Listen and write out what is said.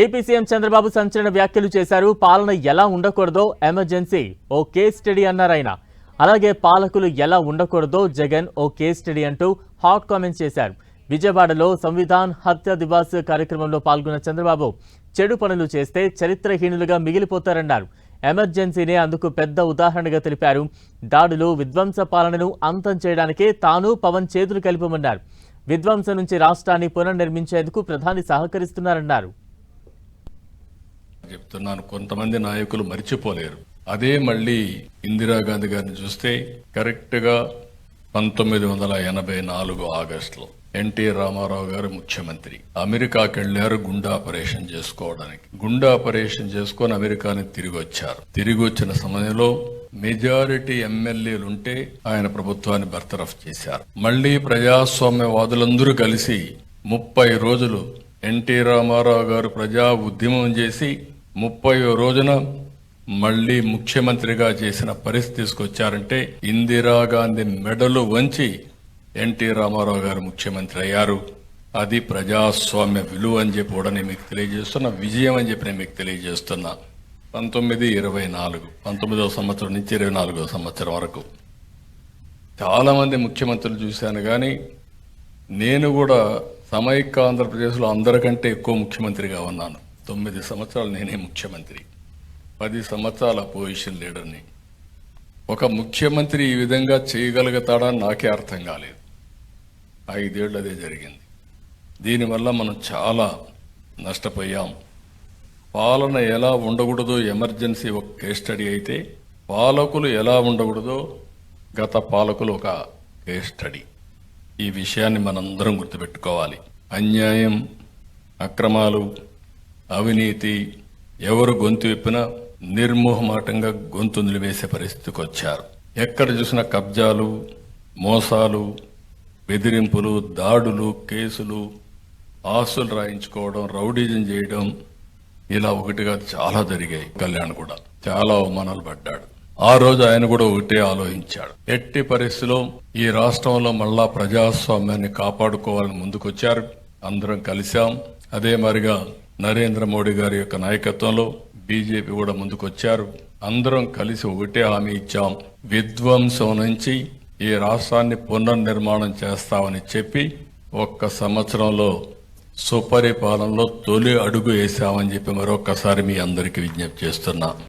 AP CM Chandrababu సంచలన వ్యాఖ్యలు చేశారు. పాలన ఎలా ఉండకూడదో ఎమర్జెన్సీ ఓ కేస్ స్టడీ అన్నారు ఆయన. అలాగే పాలకులు ఎలా ఉండకూడదో జగన్ ఓ కేస్ స్టడీ అంటూ హాట్ కామెంట్స్ చేశారు. విజయవాడలో సంవిధాన్ హత్య దివాస్ కార్యక్రమంలో పాల్గొన్న చంద్రబాబు చెడు పనులు చేస్తే చరిత్రహీనులుగా మిగిలిపోతారన్నారు. ఎమర్జెన్సీనే అందుకు పెద్ద ఉదాహరణగా తెలిపారు. దాడులు విధ్వంస పాలనను అంతం చేయడానికే తాను పవన్ చేతులు కలిపమన్నారు. విధ్వంసం నుంచి రాష్ట్రాన్ని పునర్నిర్మించేందుకు ప్రధాని సహకరిస్తున్నారన్నారు. చెప్తున్నాను. కొంతమంది నాయకులు మర్చిపోలేరు. అదే మళ్ళీ ఇందిరాగాంధీ గారిని చూస్తే కరెక్ట్గా పంతొమ్మిది వందల ఎనభై నాలుగు ఆగస్టులో ఎన్టీ రామారావు గారు ముఖ్యమంత్రి. అమెరికాకి వెళ్ళారు గుండె ఆపరేషన్ చేసుకోవడానికి. గుండె ఆపరేషన్ చేసుకొని అమెరికాని తిరిగి వచ్చారు. తిరిగి వచ్చిన సమయంలో మెజారిటీ ఎమ్మెల్యేలు ఉంటే ఆయన ప్రభుత్వాన్ని బర్తరఫ్ చేశారు. మళ్ళీ ప్రజాస్వామ్యవాదులందరూ కలిసి ముప్పై రోజులు ఎన్టీ రామారావు గారు ప్రజా ఉద్యమం చేసి ముప్పై రోజున మళ్ళీ ముఖ్యమంత్రిగా చేసిన పరిస్థితి తీసుకొచ్చారంటే ఇందిరాగాంధీ మెడలు వంచి ఎన్టీ రామారావు గారు ముఖ్యమంత్రి అయ్యారు. అది ప్రజాస్వామ్య విలువ అని చెప్పి కూడా నేను మీకు తెలియజేస్తున్నా విజయం అని చెప్పి నేను మీకు తెలియజేస్తున్నా. పంతొమ్మిది ఇరవై నాలుగు పంతొమ్మిదవ సంవత్సరం నుంచి ఇరవై నాలుగో సంవత్సరం వరకు. చాలామంది ముఖ్యమంత్రులు చూశాను కానీ నేను కూడా సమైక్య ఆంధ్రప్రదేశ్లో అందరికంటే ఎక్కువ ముఖ్యమంత్రిగా ఉన్నాను. తొమ్మిది సంవత్సరాలు నేనే ముఖ్యమంత్రి. పది సంవత్సరాల అపోజిషన్ లీడర్ని. ఒక ముఖ్యమంత్రి ఈ విధంగా చేయగలుగుతాడా నాకే అర్థం కాలేదు. ఐదేళ్ళు అదే జరిగింది. దీనివల్ల మనం చాలా నష్టపోయాం. పాలన ఎలా ఉండకూడదో ఎమర్జెన్సీ ఒక కేస్ స్టడీ అయితే పాలకులు ఎలా ఉండకూడదో గత పాలకులు ఒక కేస్ స్టడీ. ఈ విషయాన్ని మనందరం గుర్తుపెట్టుకోవాలి. అన్యాయం అక్రమాలు అవినీతి ఎవరు గొంతు విప్పినా నిర్మోహమాటంగా గొంతు నిలివేసే పరిస్థితికి వచ్చారు. ఎక్కడ చూసినా కబ్జాలు మోసాలు బెదిరింపులు దాడులు కేసులు ఆస్తులు రాయించుకోవడం రౌడీజం చేయడం ఇలా ఒకటిగా చాలా జరిగాయి. కళ్యాణ్ కూడా చాలా అవమానాలు పడ్డాడు. ఆ రోజు ఆయన కూడా ఒకటే ఆలోచించాడు. ఎట్టి పరిస్థితిలో ఈ రాష్ట్రంలో మళ్ళా ప్రజాస్వామ్యాన్ని కాపాడుకోవాలని ముందుకొచ్చారు. అందరం కలిశాం. అదే మరిగా నరేంద్ర మోడీ గారి యొక్క నాయకత్వంలో బీజేపీ కూడా ముందుకొచ్చారు. అందరం కలిసి ఒకటే హామీ ఇచ్చాం. విధ్వంసం నుంచి ఈ రాష్ట్రాన్ని పునర్నిర్మాణం చేస్తామని చెప్పి ఒక్క సంవత్సరంలో సుపరిపాలనలో తొలి అడుగు వేశామని చెప్పి మరొక్కసారి మీ అందరికీ విజ్ఞప్తి చేస్తున్నా.